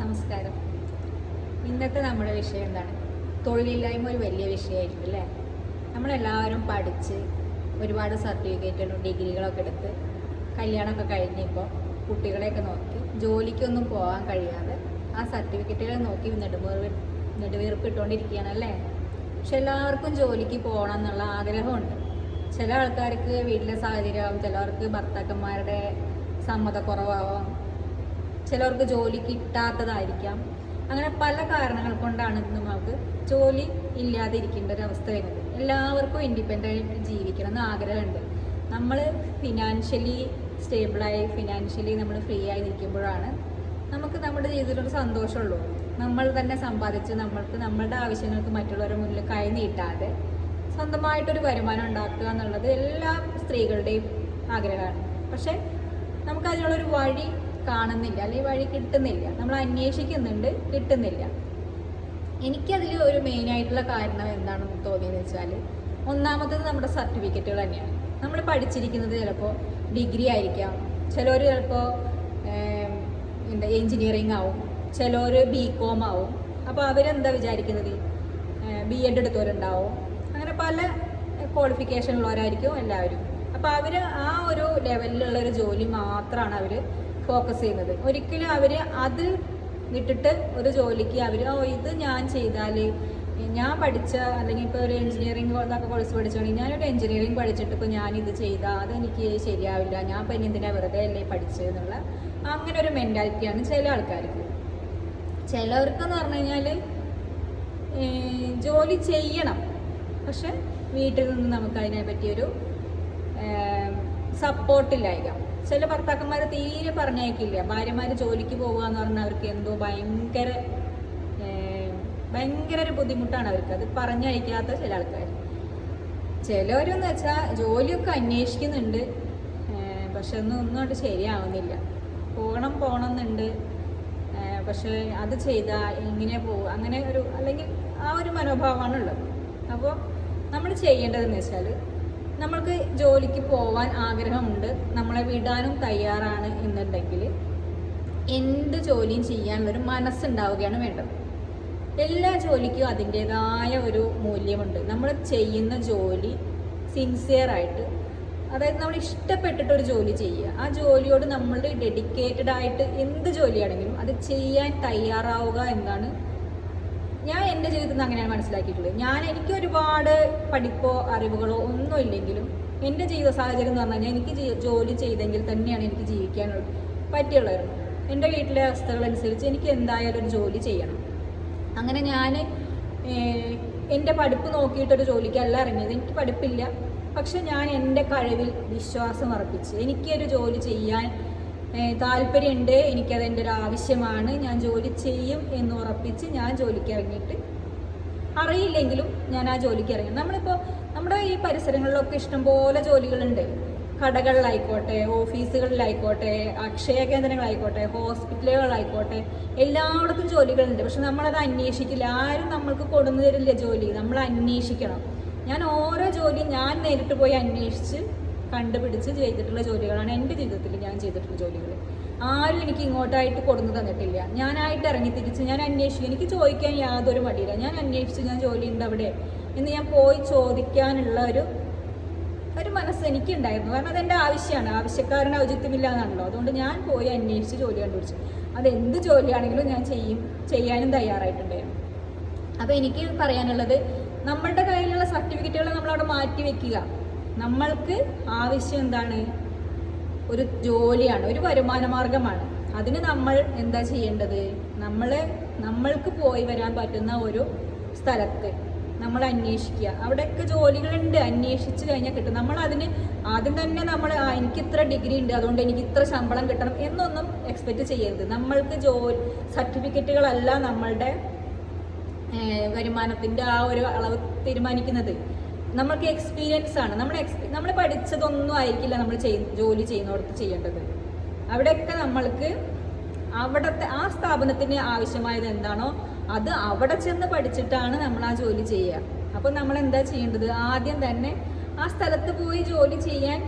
നമസ്കാരം. ഇന്നത്തെ നമ്മുടെ വിഷയം എന്താണ്? തൊഴിലില്ലായ്മ ഒരു വലിയ വിഷയമായിരിക്കും അല്ലേ? നമ്മളെല്ലാവരും പഠിച്ച് ഒരുപാട് സർട്ടിഫിക്കറ്റുകളും ഡിഗ്രികളൊക്കെ എടുത്ത് കല്യാണമൊക്കെ കഴിഞ്ഞപ്പോൾ കുട്ടികളെയൊക്കെ നോക്കി ജോലിക്കൊന്നും പോകാൻ കഴിയാതെ ആ സർട്ടിഫിക്കറ്റുകളെ നോക്കി നെടുമേറി നെടുവീർപ്പ് ഇട്ടുകൊണ്ടിരിക്കുകയാണ് അല്ലേ? പക്ഷെ എല്ലാവർക്കും ജോലിക്ക് പോകണം എന്നുള്ള ആഗ്രഹമുണ്ട്. ചില ആൾക്കാർക്ക് വീട്ടിലെ സാഹചര്യമാവും ചിലവർക്ക് ഭർത്താക്കന്മാരുടെ സമ്മതക്കുറവാവാം ചിലർക്ക് ജോലി കിട്ടാത്തതായിരിക്കാം. അങ്ങനെ പല കാരണങ്ങൾ കൊണ്ടാണ് ഇന്ന് നമുക്ക് ജോലി ഇല്ലാതെ ഇരിക്കേണ്ട ഒരു അവസ്ഥ വരുന്നത്. എല്ലാവർക്കും ഇൻഡിപെൻഡന്റ് ആയിട്ട് ജീവിക്കണം എന്ന് ആഗ്രഹമുണ്ട്. നമ്മൾ ഫിനാൻഷ്യലി സ്റ്റേബിളായി ഫിനാൻഷ്യലി നമ്മൾ ഫ്രീ ആയി നിൽക്കുമ്പോഴാണ് നമുക്ക് നമ്മുടെ ജീവിതത്തിലൊരു സന്തോഷമുള്ളൂ. നമ്മൾ തന്നെ സമ്പാദിച്ച് നമ്മൾക്ക് നമ്മളുടെ ആവശ്യങ്ങൾക്ക് മറ്റുള്ളവരുടെ മുന്നിൽ കൈ നീട്ടാതെ സ്വന്തമായിട്ടൊരു വരുമാനം ഉണ്ടാക്കുക എന്നുള്ളത് എല്ലാ സ്ത്രീകളുടെയും ആഗ്രഹമാണ്. പക്ഷേ നമുക്ക് അതിനുള്ളൊരു വഴി കാണുന്നില്ല അല്ലെങ്കിൽ വഴി കിട്ടുന്നില്ല. നമ്മൾ അന്വേഷിക്കുന്നുണ്ട് കിട്ടുന്നില്ല. എനിക്കതിൽ ഒരു മെയിനായിട്ടുള്ള കാരണം എന്താണെന്ന് തോന്നിയെന്ന് വെച്ചാൽ ഒന്നാമത്തത് നമ്മുടെ സർട്ടിഫിക്കറ്റുകൾ തന്നെയാണ്. നമ്മൾ പഠിച്ചിരിക്കുന്നത് ചിലപ്പോൾ ഡിഗ്രി ആയിരിക്കാം. ചിലർ ചിലപ്പോൾ എന്താ എൻജിനീയറിംഗ് ആവും. ചിലർ ബി കോം ആവും. അപ്പോൾ അവരെന്താ വിചാരിക്കുന്നത്? ബി എഡ് എടുത്തവരുണ്ടാവും. അങ്ങനെ പല ക്വാളിഫിക്കേഷൻ ഉള്ളവരായിരിക്കും എല്ലാവരും. അപ്പോൾ അവർ ആ ഒരു ലെവലിലുള്ള ഒരു ജോലി മാത്രമാണ് അവർ ഫോക്കസ് ചെയ്യുന്നത്. ഒരിക്കലും അവർ അത് വിട്ടിട്ട് ഒരു ജോലിക്ക് അവർ ഓ ഇത് ഞാൻ ചെയ്താൽ ഞാൻ പഠിച്ച അല്ലെങ്കിൽ ഇപ്പോൾ ഒരു എഞ്ചിനീയറിംഗ് എന്നൊക്കെ കോഴ്സ് പഠിച്ചുകൊണ്ടെങ്കിൽ ഞാനൊരു എഞ്ചിനീയറിംഗ് പഠിച്ചിട്ട് ഇപ്പോൾ ഞാനിത് ചെയ്താൽ അതെനിക്ക് ശരിയാവില്ല ഞാൻ ഇപ്പം ഇനി എന്തിനാ വെറുതെ അല്ലേ പഠിച്ചത് എന്നുള്ള അങ്ങനെ ഒരു മെന്റാലിറ്റിയാണ് ചില ആൾക്കാർക്ക്. ചിലവർക്കെന്ന് പറഞ്ഞു കഴിഞ്ഞാൽ ജോലി ചെയ്യണം. പക്ഷെ വീട്ടിൽ നിന്ന് നമുക്ക് അതിനെ പറ്റിയൊരു സപ്പോർട്ടില്ലായിക ചില ഭർത്താക്കന്മാർ തീരെ പറഞ്ഞയക്കില്ല. ഭാര്യമാർ ജോലിക്ക് പോകുക എന്ന് പറഞ്ഞാൽ അവർക്ക് എന്തോ ഭയങ്കര ഭയങ്കര ഒരു ബുദ്ധിമുട്ടാണ് അവർക്ക്. അത് പറഞ്ഞയക്കാത്ത ചില ആൾക്കാർ ചിലവരെന്ന് വെച്ചാൽ ജോലിയൊക്കെ അന്വേഷിക്കുന്നുണ്ട്. പക്ഷെ ഒന്നും ഒന്നും അത് ശരിയാവുന്നില്ല. പോകണം പോകണം എന്നുണ്ട് പക്ഷെ അത് ചെയ്താൽ ഇങ്ങനെ പോകും അങ്ങനെ ഒരു അല്ലെങ്കിൽ ആ ഒരു മനോഭാവമാണ് ഉള്ളത് അപ്പോൾ നമ്മൾ ചെയ്യേണ്ടതെന്ന് വെച്ചാൽ നമ്മൾക്ക് ജോലിക്ക് പോവാൻ ആഗ്രഹമുണ്ട്. നമ്മളെ വിടാനും തയ്യാറാണ് എന്നുണ്ടെങ്കിൽ എന്ത് ജോലിയും ചെയ്യാൻ ഒരു മനസ്സുണ്ടാവുകയാണ് വേണ്ടത്. എല്ലാ ജോലിക്കും അതിന്റെതായ ഒരു മൂല്യമുണ്ട്. നമ്മൾ ചെയ്യുന്ന ജോലി സിൻസിയർ ആയിട്ട് അതായത് നമ്മൾ ഇഷ്ടപ്പെട്ടിട്ട് ഒരു ജോലി ചെയ്യുക. ആ ജോലിയോട് നമ്മൾ ഡെഡിക്കേറ്റഡ് ആയിട്ട് എന്ത് ജോലിയാണെങ്കിലും അത് ചെയ്യാൻ തയ്യാറാവുക എന്നാണ് ഞാൻ എന്റെ ജീവിതത്തിൽ നിന്ന് അങ്ങനെയാണ് മനസ്സിലാക്കിയിട്ടുള്ളത്. ഞാൻ എനിക്ക് ഒരുപാട് പഠിപ്പോ അറിവുകളോ ഒന്നും ഇല്ലെങ്കിലും എന്റെ ജീവിത സാഹചര്യം എന്ന് പറഞ്ഞു കഴിഞ്ഞാൽ എനിക്ക് ജോലി ചെയ്തെങ്കിൽ തന്നെയാണ് എനിക്ക് ജീവിക്കാൻ പറ്റിയുള്ളായിരുന്നു എന്റെ വീട്ടിലെ അവസ്ഥകളനുസരിച്ച് എനിക്ക് എന്തായാലും ഒരു ജോലി ചെയ്യണം. അങ്ങനെ ഞാൻ എന്റെ പഠിപ്പ് നോക്കിയിട്ടൊരു ജോലിക്കല്ല ഇറങ്ങിയത്. എനിക്ക് പഠിപ്പില്ല. പക്ഷെ ഞാൻ എന്റെ കഴിവിൽ വിശ്വാസം അർപ്പിച്ച് എനിക്കൊരു ജോലി ചെയ്യാൻ താല്പര്യമുണ്ട് എനിക്കത് എന്റെ ഒരു ആവശ്യമാണ് ഞാൻ ജോലി ചെയ്യും എന്ന് ഉറപ്പിച്ച് ഞാൻ ജോലിക്ക് ഇറങ്ങിയിട്ട് അറിയില്ലെങ്കിലും ഞാൻ ആ ജോലിക്ക് ഇറങ്ങി നമ്മളിപ്പോൾ നമ്മുടെ ഈ പരിസരങ്ങളിലൊക്കെ ഇഷ്ടംപോലെ ജോലികളുണ്ട്. കടകളിലായിക്കോട്ടെ ഓഫീസുകളിലായിക്കോട്ടെ അക്ഷയ കേന്ദ്രങ്ങളായിക്കോട്ടെ ഹോസ്പിറ്റലുകളായിക്കോട്ടെ എല്ലായിടത്തും ജോലികളുണ്ട്. പക്ഷെ നമ്മളത് അന്വേഷിക്കില്ല. ആരും നമ്മൾക്ക് കൊടുന്നു തരില്ല ജോലി. നമ്മൾ അന്വേഷിക്കണം ഞാൻ ഓരോ ജോലി ഞാൻ നേരിട്ട് പോയി അന്വേഷിച്ച് കണ്ടുപിടിച്ച് ചെയ്തിട്ടുള്ള ജോലികളാണ് എന്റെ ജീവിതത്തിൽ ഞാൻ ചെയ്തിട്ടുള്ള ജോലികൾ. ആരും എനിക്ക് ഇങ്ങോട്ടായിട്ട് കൊടുന്നു തന്നിട്ടില്ല. ഞാനായിട്ട് ഇറങ്ങി തിരിച്ച് ഞാൻ അന്വേഷിക്കും എനിക്ക് ചോദിക്കാൻ യാതൊരു മടിയില്ല. ഞാൻ അന്വേഷിച്ച് ഞാൻ ജോലി ഉണ്ട് അവിടെ എന്ന് ഞാൻ പോയി ചോദിക്കാനുള്ള ഒരു ഒരു മനസ്സ് എനിക്കുണ്ടായിരുന്നു. കാരണം അതെന്റെ ആവശ്യമാണ്. ആവശ്യക്കാരന് ഔചിത്യമില്ല എന്നാണല്ലോ അതുകൊണ്ട് ഞാൻ പോയി അന്വേഷിച്ച് ജോലി കണ്ടുപിടിച്ചു. അത് എന്ത് ജോലിയാണെങ്കിലും ഞാൻ ചെയ്യും ചെയ്യാനും തയ്യാറായിട്ടുണ്ടായിരുന്നു അപ്പോൾ എനിക്ക് പറയാനുള്ളത് നമ്മളുടെ കയ്യിലുള്ള സർട്ടിഫിക്കറ്റുകൾ നമ്മളവിടെ മാറ്റി വെക്കുക. നമ്മൾക്ക് ആവശ്യം എന്താണ്? ഒരു ജോലിയാണ് ഒരു വരുമാന മാർഗമാണ്. അതിന് നമ്മൾ എന്താ ചെയ്യേണ്ടത്? നമ്മൾ നമ്മൾക്ക് പോയി വരാൻ പറ്റുന്ന ഒരു സ്ഥലത്ത് നമ്മൾ അന്വേഷിക്കുക. അവിടെയൊക്കെ ജോലികളുണ്ട് അന്വേഷിച്ച് കഴിഞ്ഞാൽ കിട്ടും. നമ്മൾ അതിന് ആദ്യം തന്നെ നമ്മൾ എനിക്ക് ഇത്ര ഡിഗ്രി ഉണ്ട് അതുകൊണ്ട് എനിക്ക് ഇത്ര ശമ്പളം കിട്ടണം എന്നൊന്നും എക്സ്പെക്റ്റ് ചെയ്യരുത്. നമ്മൾക്ക് ജോലി സർട്ടിഫിക്കറ്റുകളല്ല നമ്മളുടെ വരുമാനത്തിന്റെ ആ ഒരു അളവ് തീരുമാനിക്കുന്നത്. നമ്മൾക്ക് എക്സ്പീരിയൻസ് ആണ്. നമ്മൾ നമ്മൾ പഠിച്ചതൊന്നും ആയിരിക്കില്ല നമ്മൾ ചെയ് ജോലി ചെയ്യുന്നിടത്ത് ചെയ്യേണ്ടത്. അവിടെയൊക്കെ നമ്മൾക്ക് അവിടത്തെ ആ സ്ഥാപനത്തിന് ആവശ്യമായത് എന്താണോ അത് അവിടെ ചെന്ന് പഠിച്ചിട്ടാണ് നമ്മൾ ആ ജോലി ചെയ്യുക. അപ്പോൾ നമ്മൾ എന്താ ചെയ്യേണ്ടത്? ആദ്യം തന്നെ ആ സ്ഥലത്ത് പോയി ജോലി ചെയ്യാൻ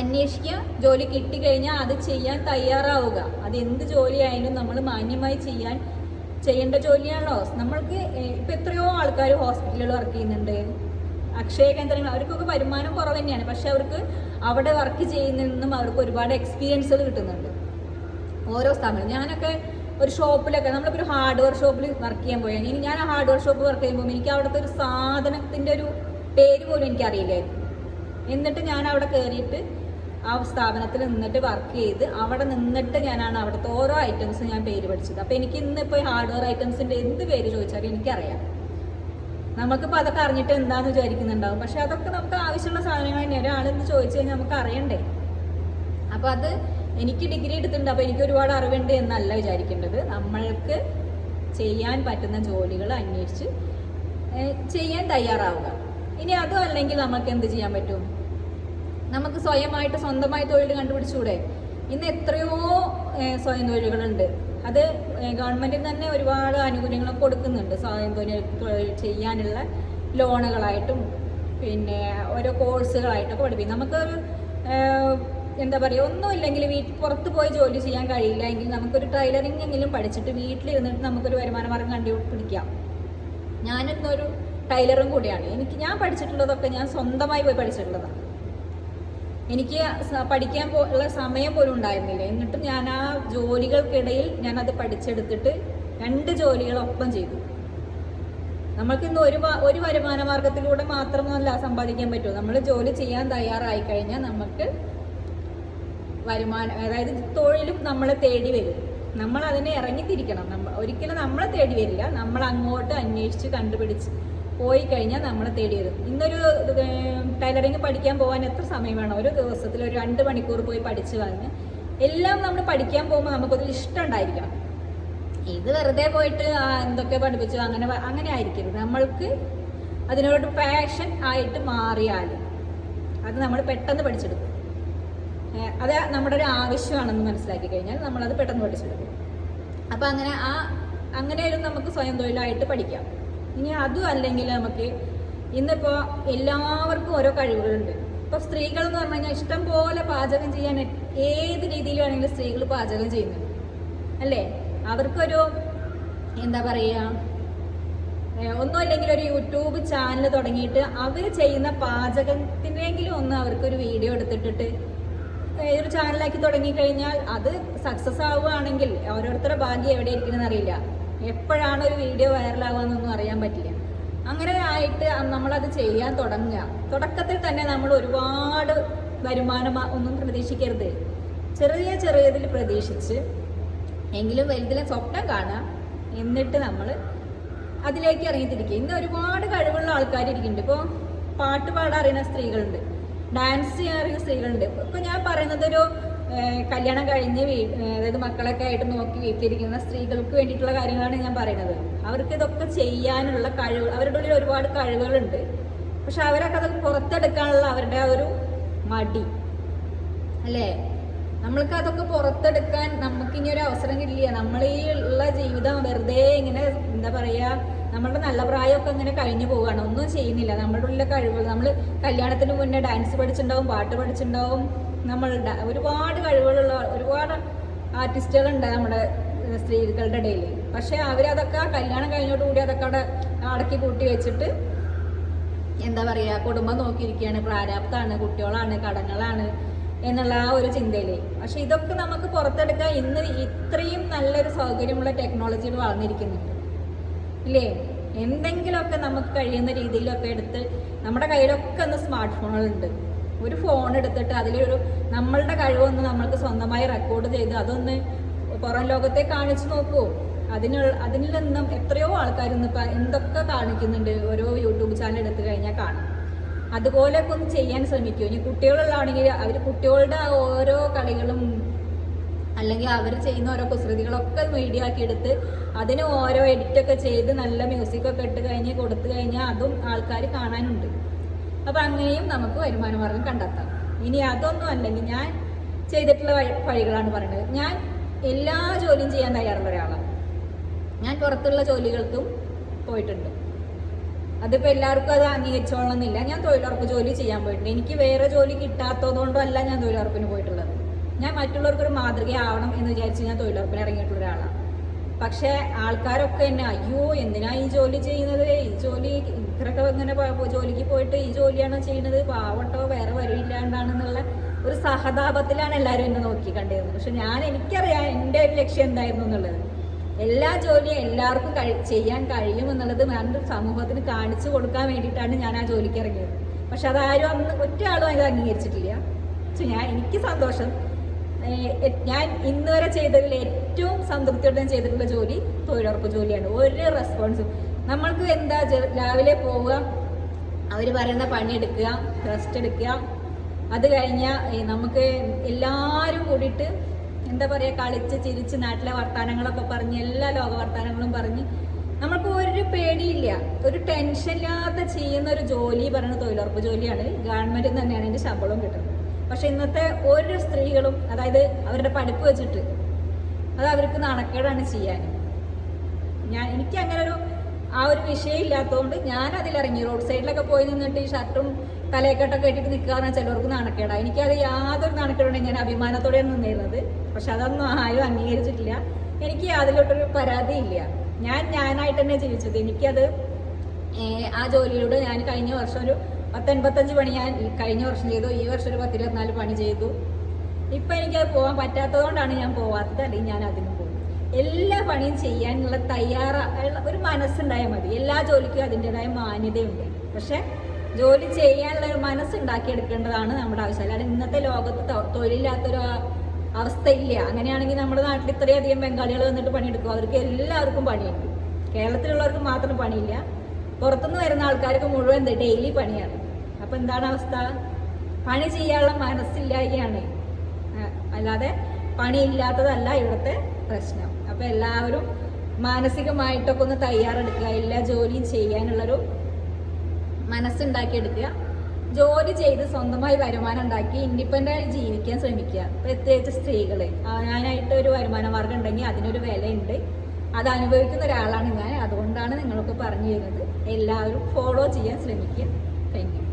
അന്വേഷിക്കുക. ജോലി കിട്ടിക്കഴിഞ്ഞാൽ അത് ചെയ്യാൻ തയ്യാറാവുക. അത് എന്ത് ജോലിയായാലും നമ്മൾ മാന്യമായി ചെയ്യാൻ ചെയ്യേണ്ട ജോലിയാണല്ലോ നമ്മൾക്ക് ഇപ്പം എത്രയോ ആൾക്കാർ ഹോസ്പിറ്റലിൽ വർക്ക് ചെയ്യുന്നുണ്ട്. അക്ഷയ കേന്ദ്രങ്ങൾ അവർക്കൊക്കെ വരുമാനം കുറവ് തന്നെയാണ്. പക്ഷെ അവർക്ക് അവിടെ വർക്ക് ചെയ്യുന്നതിൽ നിന്നും അവർക്ക് ഒരുപാട് എക്സ്പീരിയൻസുകൾ കിട്ടുന്നുണ്ട്. ഓരോ സ്ഥാപനം ഞാനൊക്കെ ഒരു ഷോപ്പിലൊക്കെ നമ്മളിപ്പോൾ ഒരു ഹാർഡ്വെയർ ഷോപ്പിൽ വർക്ക് ചെയ്യാൻ പോയാൽ ഇനി ഞാൻ ആ ഹാർഡ്വെയർ ഷോപ്പ് വർക്ക് ചെയ്യുമ്പോൾ എനിക്ക് അവിടുത്തെ ഒരു സാധനത്തിന്റെ ഒരു പേര് പോലും എനിക്കറിയില്ലായിരുന്നു എന്നിട്ട് ഞാൻ അവിടെ കയറിയിട്ട് ആ സ്ഥാപനത്തിൽ നിന്നിട്ട് വർക്ക് ചെയ്ത് അവിടെ നിന്നിട്ട് ഞാനാണ് അവിടുത്തെ ഓരോ ഐറ്റംസും ഞാൻ പേര് പഠിച്ചത്. അപ്പോൾ എനിക്ക് ഇന്നിപ്പോൾ ഹാർഡ്വെയർ ഐറ്റംസിന്റെ എന്ത് പേര് ചോദിച്ചാലും എനിക്കറിയാം. നമുക്കിപ്പോൾ അതൊക്കെ അറിഞ്ഞിട്ട് എന്താണെന്ന് വിചാരിക്കുന്നുണ്ടാവും. പക്ഷെ അതൊക്കെ നമുക്ക് ആവശ്യമുള്ള സാധനങ്ങൾ തന്നെ. ഒരാളെന്ന് ചോദിച്ചു കഴിഞ്ഞാൽ നമുക്ക് അറിയണ്ടേ? അപ്പോൾ അത് എനിക്ക് ഡിഗ്രി എടുത്തിട്ടുണ്ട്. അപ്പോൾ എനിക്ക് ഒരുപാട് അറിവുണ്ട് എന്നല്ല വിചാരിക്കേണ്ടത്. നമ്മൾക്ക് ചെയ്യാൻ പറ്റുന്ന ജോലികൾ അന്വേഷിച്ച് ചെയ്യാൻ തയ്യാറാവുക. ഇനി അതും അല്ലെങ്കിൽ നമുക്ക് എന്ത് ചെയ്യാൻ പറ്റും? നമുക്ക് സ്വയമായിട്ട് സ്വന്തമായി തൊഴിൽ കണ്ടുപിടിച്ചുകൂടെ ഇന്ന് എത്രയോ സ്വയം തൊഴിലുകളുണ്ട്. അത് ഗവൺമെന്റിൽ തന്നെ ഒരുപാട് ആനുകൂല്യങ്ങൾ കൊടുക്കുന്നുണ്ട്. സ്വയം തൊഴിൽ ചെയ്യാനുള്ള ലോണുകളായിട്ടും പിന്നെ ഓരോ കോഴ്സുകളായിട്ടൊക്കെ പഠിപ്പിക്കും നമുക്കൊരു എന്താ പറയുക ഒന്നുമില്ലെങ്കിൽ വീട്ടിൽ പുറത്ത് പോയി ജോലി ചെയ്യാൻ കഴിയില്ല എങ്കിൽ നമുക്കൊരു ടൈലറിംഗ് എങ്കിലും പഠിച്ചിട്ട് വീട്ടിലിരുന്നിട്ട് നമുക്കൊരു വരുമാന മാർഗം കണ്ടുപിടിക്കാം. ഞാനിന്നൊരു ടൈലറും കൂടിയാണ്. എനിക്ക് ഞാൻ പഠിച്ചിട്ടുള്ളതൊക്കെ ഞാൻ സ്വന്തമായി പോയി പഠിച്ചിട്ടുള്ളതാണ്. എനിക്ക് പഠിക്കാൻ ഉള്ള സമയം പോലും ഉണ്ടായിരുന്നില്ല. എന്നിട്ടും ഞാൻ ആ ജോലികൾക്കിടയിൽ ഞാൻ അത് പഠിച്ചെടുത്തിട്ട് രണ്ട് ജോലികളൊപ്പം ചെയ്തു. നമ്മൾക്ക് ഇന്ന് ഒരു ഒരു വരുമാന മാർഗത്തിലൂടെ മാത്രമല്ല സമ്പാദിക്കാൻ പറ്റൂ. നമ്മൾ ജോലി ചെയ്യാൻ തയ്യാറായി കഴിഞ്ഞാൽ നമുക്ക് വരുമാനം അതായത് തൊഴിലും നമ്മളെ തേടി വരും. നമ്മൾ അതിനെ ഇറങ്ങിത്തിരിക്കണം. നമ്മൾ ഒരിക്കലും നമ്മളെ തേടി വരില്ല. നമ്മൾ അങ്ങോട്ട് അന്വേഷിച്ച് കണ്ടുപിടിച്ച് പോയി കഴിഞ്ഞാൽ നമ്മളെ തേടി വരും. ഇന്നൊരു ടൈലറിങ് പഠിക്കാൻ പോകാൻ എത്ര സമയം വേണം? ഒരു ദിവസത്തിൽ ഒരു രണ്ട് മണിക്കൂർ പോയി പഠിച്ചു വന്ന് എല്ലാം നമ്മൾ പഠിക്കാൻ പോകുമ്പോൾ നമുക്കൊരു ഇഷ്ടം ഉണ്ടായിരിക്കണം. ഇത് വെറുതെ പോയിട്ട് എന്തൊക്കെ പഠിപ്പിച്ചു അങ്ങനെ അങ്ങനെ ആയിരിക്കരുത്. നമ്മൾക്ക് അതിനോട് പാഷൻ ആയിട്ട് മാറിയാൽ അത് നമ്മൾ പെട്ടെന്ന് പഠിച്ചെടുക്കും. അത് നമ്മുടെ ഒരു ആവശ്യമാണെന്ന് മനസ്സിലാക്കി കഴിഞ്ഞാൽ നമ്മളത് പെട്ടെന്ന് പഠിച്ചെടുക്കും. അപ്പം അങ്ങനെ ആ അങ്ങനെയായാലും നമുക്ക് സ്വയം തൊഴിലായിട്ട് പഠിക്കാം. ഇനി അതും അല്ലെങ്കിൽ നമുക്ക് ഇന്നിപ്പോൾ എല്ലാവർക്കും ഓരോ കഴിവുകളുണ്ട്. ഇപ്പോൾ സ്ത്രീകൾ എന്ന് പറഞ്ഞു കഴിഞ്ഞാൽ ഇഷ്ടം പോലെ പാചകം ചെയ്യാൻ ഏത് രീതിയിൽ വേണമെങ്കിലും സ്ത്രീകൾ പാചകം ചെയ്യുന്നു അല്ലേ? അവർക്കൊരു എന്താ പറയുക ഒന്നും അല്ലെങ്കിൽ ഒരു യൂട്യൂബ് ചാനൽ തുടങ്ങിയിട്ട് അവർ ചെയ്യുന്ന പാചകത്തിനെങ്കിലും ഒന്ന് അവർക്കൊരു വീഡിയോ എടുത്തിട്ടിട്ട് ഒരു ചാനലാക്കി തുടങ്ങിക്കഴിഞ്ഞാൽ അത് സക്സസ് ആവുകയാണെങ്കിൽ ഓരോരുത്തരുടെ ഭാഗ്യം എവിടെ ഇരിക്കണമെന്ന് അറിയില്ല. എപ്പോഴാണ് ഒരു വീഡിയോ വൈറലാകുക എന്നൊന്നും അറിയാൻ പറ്റില്ല. അങ്ങനെ ആയിട്ട് നമ്മളത് ചെയ്യാൻ തുടങ്ങുക. തുടക്കത്തിൽ തന്നെ നമ്മൾ ഒരുപാട് വരുമാനം ഒന്നും പ്രതീക്ഷിക്കരുത്. ചെറിയ ചെറിയതിൽ പ്രതീക്ഷിച്ച് എങ്കിലും വലുതിലെ സ്വപ്നം കാണുക. എന്നിട്ട് നമ്മൾ അതിലേക്ക് ഇറങ്ങിത്തിരിക്കുക. ഇന്ന് ഒരുപാട് കഴിവുള്ള ആൾക്കാർ ഇരിക്കുന്നുണ്ട്. ഇപ്പോൾ പാട്ട് പാടാൻ അറിയുന്ന സ്ത്രീകളുണ്ട്. ഡാൻസ് ചെയ്യാൻ അറിയുന്ന സ്ത്രീകളുണ്ട്. ഇപ്പോൾ ഞാൻ പറയുന്നത് ഒരു കല്യാണം കഴിഞ്ഞ് അതായത് മക്കളൊക്കെ ആയിട്ട് നോക്കി വീട്ടിലിരിക്കുന്ന സ്ത്രീകൾക്ക് വേണ്ടിയിട്ടുള്ള കാര്യങ്ങളാണ് ഞാൻ പറയുന്നത്. അവർക്ക് ഇതൊക്കെ ചെയ്യാനുള്ള കഴിവ് അവരുടെ ഉള്ളിൽ ഒരുപാട് കഴിവുകളുണ്ട്. പക്ഷെ അവരൊക്കെ അത് പുറത്തെടുക്കാനുള്ള അവരുടെ ആ ഒരു മടി. അല്ലേ? നമ്മൾക്ക് അതൊക്കെ പുറത്തെടുക്കാൻ നമുക്ക് ഇനി ഒരു അവസരം കിട്ടില്ല. നമ്മൾ ഈ ഉള്ള ജീവിതം വെറുതെ ഇങ്ങനെ എന്താ പറയാ നമ്മളുടെ നല്ല പ്രായമൊക്കെ ഇങ്ങനെ കഴിഞ്ഞു പോവുകയാണ്. ഒന്നും ചെയ്യുന്നില്ല. നമ്മുടെ ഉള്ളിലെ കഴിവുകൾ നമ്മൾ കല്യാണത്തിന് മുന്നേ ഡാൻസ് പഠിച്ചിട്ടുണ്ടാവും പാട്ട് പഠിച്ചിട്ടുണ്ടാവും നമ്മൾ ഡ- ഒരുപാട് കഴിവുകളുള്ള ഒരുപാട് ആർട്ടിസ്റ്റുകളുണ്ട് നമ്മുടെ സ്ത്രീകളുടെ ഇടയിൽ. പക്ഷെ അവരതൊക്കെ കല്യാണം കഴിഞ്ഞോടുകൂടി അതൊക്കെ അവിടെ അടക്കി കൂട്ടി വെച്ചിട്ട് എന്താ പറയുക കുടുംബം നോക്കിയിരിക്കുകയാണ്. പ്രാരാബ്ദമാണ് കുട്ടികളാണ് കടങ്ങളാണ് എന്നുള്ള ആ ഒരു ചിന്തയിൽ. പക്ഷെ ഇതൊക്കെ നമുക്ക് പുറത്തെടുക്കാൻ ഇന്ന് ഇത്രയും നല്ലൊരു സൗകര്യമുള്ള ടെക്നോളജികൾ വളർന്നിരിക്കുന്നുണ്ട് ഇല്ലേ? എന്തെങ്കിലുമൊക്കെ നമുക്ക് കഴിയുന്ന രീതിയിലൊക്കെ എടുത്ത് നമ്മുടെ കയ്യിലൊക്കെ ഒന്ന് സ്മാർട്ട് ഫോണുകളുണ്ട് ഒരു ഫോൺ എടുത്തിട്ട് അതിലൊരു നമ്മളുടെ കഴിവൊന്ന് നമ്മൾക്ക് സ്വന്തമായി റെക്കോർഡ് ചെയ്ത് അതൊന്ന് പുറം ലോകത്തെ കാണിച്ചു നോക്കൂ. അതിനുള്ള അതിൽ നിന്നും എത്രയോ ആൾക്കാർ ഇന്ന് ഇപ്പം എന്തൊക്കെ കാണിക്കുന്നുണ്ട് ഓരോ യൂട്യൂബ് ചാനൽ എടുത്തു കഴിഞ്ഞാൽ കാണും. അതുപോലെയൊക്കെ ഒന്ന് ചെയ്യാൻ ശ്രമിക്കൂ. ഇനി കുട്ടികളുള്ളാണെങ്കിൽ അവർ കുട്ടികളുടെ ഓരോ കളികളും അല്ലെങ്കിൽ അവർ ചെയ്യുന്ന ഓരോ കുസൃതികളൊക്കെ വീഡിയോ ആക്കി എടുത്ത് അതിന് ഓരോ എഡിറ്റൊക്കെ ചെയ്ത് നല്ല മ്യൂസിക്കൊക്കെ ഇട്ട് കഴിഞ്ഞ് കൊടുത്തു കഴിഞ്ഞാൽ അതും ആൾക്കാർ കാണാനുണ്ട്. അപ്പം അങ്ങനെയും നമുക്ക് വരുമാന മാർഗം കണ്ടെത്താം. ഇനി അതൊന്നും അല്ലെങ്കിൽ ഞാൻ ചെയ്തിട്ടുള്ള വഴികളാണ് പറയുന്നത്. ഞാൻ എല്ലാ ജോലിയും ചെയ്യാൻ തയ്യാറുള്ള ഒരാളാണ്. ഞാൻ പുറത്തുള്ള ജോലികൾക്കും പോയിട്ടുണ്ട്. അതിപ്പോൾ എല്ലാവർക്കും അത് അംഗീകരിച്ചോളണമെന്നില്ല. ഞാൻ തൊഴിലുറപ്പ് ജോലി ചെയ്യാൻ പോയിട്ടുണ്ട്. എനിക്ക് വേറെ ജോലി കിട്ടാത്തതുകൊണ്ടല്ല ഞാൻ തൊഴിലുറപ്പിന് പോയിട്ടുള്ളത്. ഞാൻ മറ്റുള്ളവർക്കൊരു മാതൃകയാവണം എന്ന് വിചാരിച്ച് ഞാൻ തൊഴിലുറപ്പിന് ഇറങ്ങിയിട്ടുള്ള ഒരാളാണ്. പക്ഷെ ആൾക്കാരൊക്കെ എന്നെ അയ്യോ എന്തിനാ ഈ ജോലി ചെയ്യുന്നത്? ഈ ജോലി ഇത്രയൊക്കെ ഇങ്ങനെ ജോലിക്ക് പോയിട്ട് ഈ ജോലിയാണോ ചെയ്യുന്നത്? പാവട്ടോ വേറെ വരവില്ലാണ്ടാണെന്നുള്ള ഒരു സഹതാപത്തിലാണ് എല്ലാവരും എന്നെ നോക്കി കണ്ടിരുന്നത്. പക്ഷെ ഞാൻ എനിക്കറിയാം എന്റെ ഒരു ലക്ഷ്യം എന്തായിരുന്നു എന്നുള്ളത്. എല്ലാ ജോലിയും എല്ലാവർക്കും കഴി ചെയ്യാൻ കഴിയും എന്നുള്ളത് ഞാൻ സമൂഹത്തിന് കാണിച്ചു കൊടുക്കാൻ വേണ്ടിയിട്ടാണ് ഞാൻ ആ ജോലിക്ക് ഇറങ്ങിയത്. പക്ഷെ അതാരും അന്ന് ഒറ്റ ആളും അത് അംഗീകരിച്ചിട്ടില്ല. പക്ഷെ ഞാൻ എനിക്ക് സന്തോഷം. ഞാൻ ഇന്ന് വരെ ചെയ്തതിൽ ഏറ്റവും സംതൃപ്തിയോടെ ഞാൻ ചെയ്തിട്ടുള്ള ജോലി തൊഴിലുറപ്പ് ജോലിയാണ്. ഒരു റെസ്പോൺസും നമ്മൾക്ക് എന്താ രാവിലെ പോവുക അവർ പറയുന്ന പണി എടുക്കുക റെസ്റ്റ് എടുക്കുക. അത് കഴിഞ്ഞാൽ നമുക്ക് എല്ലാവരും കൂടിയിട്ട് എന്താ പറയുക കളിച്ച് ചിരിച്ച് നാട്ടിലെ വർത്തമാനങ്ങളൊക്കെ പറഞ്ഞ് എല്ലാ ലോക വർത്തമാനങ്ങളും പറഞ്ഞ് നമ്മൾക്ക് ഒരു പേടിയില്ല. ഒരു ടെൻഷൻ ഇല്ലാതെ ചെയ്യുന്ന ഒരു ജോലി പറയുന്ന തൊഴിലുറപ്പ് ജോലിയാണ്. ഗവൺമെന്റിൽ തന്നെയാണ് എന്റെ ശമ്പളം കിട്ടുന്നത്. പക്ഷെ ഇന്നത്തെ ഓരോ സ്ത്രീകളും അതായത് അവരുടെ പഠിപ്പ് വെച്ചിട്ട് അത് അവർക്ക് നാണക്കേടാണ് ചെയ്യാൻ. ഞാൻ എനിക്ക് അങ്ങനെ ഒരു ആ ഒരു വിഷയം ഇല്ലാത്തതുകൊണ്ട് ഞാൻ അതിലിറങ്ങി റോഡ് സൈഡിലൊക്കെ പോയി നിന്നിട്ട് ഈ ഷർട്ടും തലയൊക്കെട്ടൊക്കെ ഇട്ടിട്ട് നിൽക്കാന്ന് അവർക്ക് നാണക്കേടാണ് എനിക്കത് യാതൊരു നാണക്കേടുണ്ടെങ്കിൽ ഞാൻ അഭിമാനത്തോടെയാണ് നിന്നിരുന്നത്. പക്ഷെ അതൊന്നും ആരും അംഗീകരിച്ചിട്ടില്ല. എനിക്ക് അതിലോട്ടൊരു പരാതിയില്ല. ഞാൻ ഞാനായിട്ട് തന്നെ ജീവിച്ചത്. എനിക്കത് ആ ജോലിയിലൂടെ ഞാൻ കഴിഞ്ഞ വർഷം ഒരു പത്തൊൻപത്തഞ്ച് പണി ഞാൻ കഴിഞ്ഞ വർഷം ചെയ്തു. ഈ വർഷം ഒരു പത്തിരുപത്തിനാല് പണി ചെയ്തു. ഇപ്പൊ എനിക്കത് പോകാൻ പറ്റാത്തതുകൊണ്ടാണ് ഞാൻ പോവാത്തത്. അല്ലെങ്കിൽ ഞാൻ അതിനും പോകും. എല്ലാ പണിയും ചെയ്യാനുള്ള തയ്യാറ ഒരു മനസ്സുണ്ടായാൽ മതി. എല്ലാ ജോലിക്കും അതിന്റെതായ മാന്യതയുണ്ട്. പക്ഷെ ജോലി ചെയ്യാനുള്ള ഒരു മനസ്സുണ്ടാക്കിയെടുക്കേണ്ടതാണ് നമ്മുടെ ആവശ്യം. അല്ലാതെ ഇന്നത്തെ ലോകത്ത് തൊഴിലില്ലാത്തൊരു അവസ്ഥ അവസ്ഥയില്ല. അങ്ങനെയാണെങ്കിൽ നമ്മുടെ നാട്ടിൽ ഇത്രയധികം ബംഗാളികൾ വന്നിട്ട് പണിയെടുക്കും. അവർക്ക് എല്ലാവർക്കും പണിയുണ്ട്. കേരളത്തിലുള്ളവർക്ക് മാത്രം പണിയില്ല. പുറത്തുനിന്ന് വരുന്ന ആൾക്കാർക്ക് മുഴുവൻ ഡെയിലി പണിയാണ്. അപ്പൊ എന്താണ് അവസ്ഥ? പണി ചെയ്യാനുള്ള മനസ്സില്ലായ്കയാണ്. ആ, അല്ലാതെ പണിയില്ലാത്തതല്ല ഇവിടുത്തെ പ്രശ്നം. അപ്പൊ എല്ലാവരും മാനസികമായിട്ടൊക്കെ ഒന്ന് തയ്യാറെടുക്കുക. എല്ലാ ജോലിയും ചെയ്യാനുള്ളൊരു മനസ്സുണ്ടാക്കിയെടുക്കുക. ജോലി ചെയ്ത് സ്വന്തമായി വരുമാനം ഉണ്ടാക്കി ഇൻഡിപെൻഡന്റ് ആയി ജീവിക്കാൻ ശ്രമിക്കുക. പ്രത്യേകിച്ച് സ്ത്രീകൾ ഞാനായിട്ട് ഒരു വരുമാന മാർഗം ഉണ്ടെങ്കിൽ അതിനൊരു വിലയുണ്ട്. അത് അനുഭവിക്കുന്ന ഒരാളാണ് ഞാൻ. അതുകൊണ്ടാണ് നിങ്ങളൊക്കെ പറഞ്ഞു തരുന്നത് എല്ലാവരും ഫോളോ ചെയ്യാൻ ശ്രമിക്കുക. Thank you